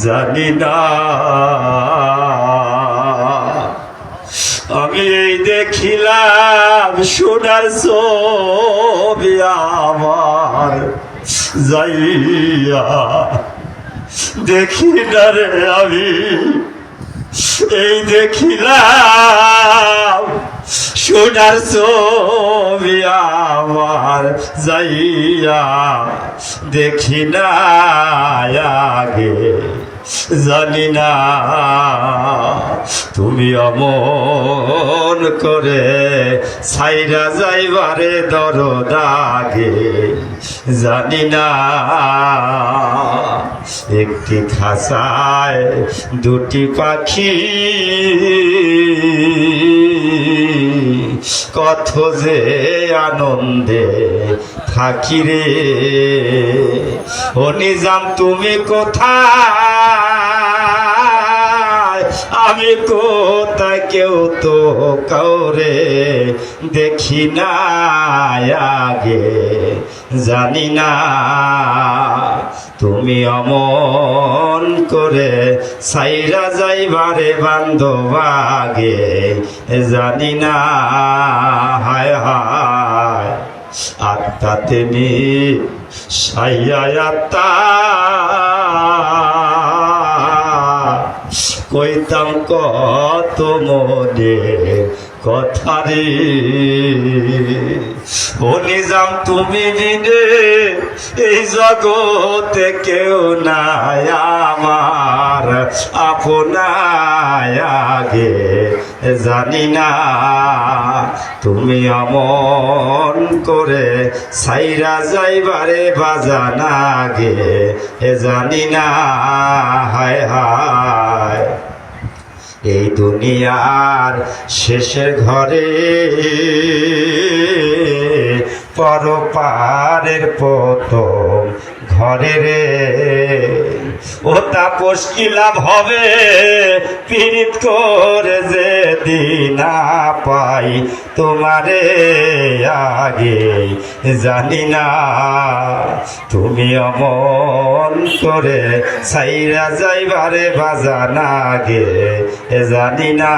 জানি না আমি এই দেখিলাম সোনার ছবি আমার যাইয়া। দেখি না রে আমি, এই দেখিলাম সোনার ছবি আমার যাইয়া। দেখি না আগে। জানি না তুমি অমন করে সাইরা যাইবারে দরদাগে। জানি না একটি খাসায় দুটি পাখি কত যে আনন্দে থাকি রে। ও নিজাম তুমি কোথায়? আমি কোথায় কেউ তো কাউরে দেখি না আগে, জানি না তুমি অমন করে সাইরা যাইবারে বান্ধবাগে জানি না, হায় হায়। আত্মা তেনি সাইয়া আত্মা কইতাম কত মনে কথা রে। ও নিজাম তুমি বিনে এই জগতে কেউ নাই আমার আপনায় আগে জানি না, তুমি অমন করে সাইরা যাইবারে বাজানা গে এ জানি না, হায় হায়। এই দুনিয়ার শেষের ঘরে পরপারের প্রথম ঘরে রে। ও কি লাভ হবে, পীড়িত করে যে দিনা পাই তোমারে আগে জানি না। তুমি অমন করে সাইরা যাইবারে বাজানা গে জানি না।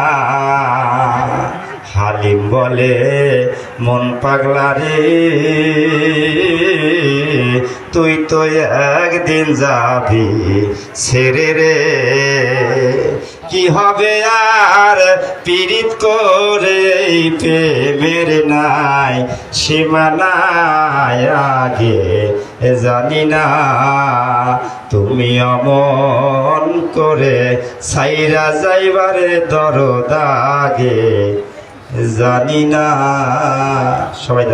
হালিম বলে, মন পাগলা রে, তুই তো একদিন যাবি ছেড়ে রে। কি হবে আর পীড়িত করে প্রেমের নাই, সীমানায় আগে জানি না। তুমি অমন করে সাইরা যাইবারে দরদাগে জানি না। সবাই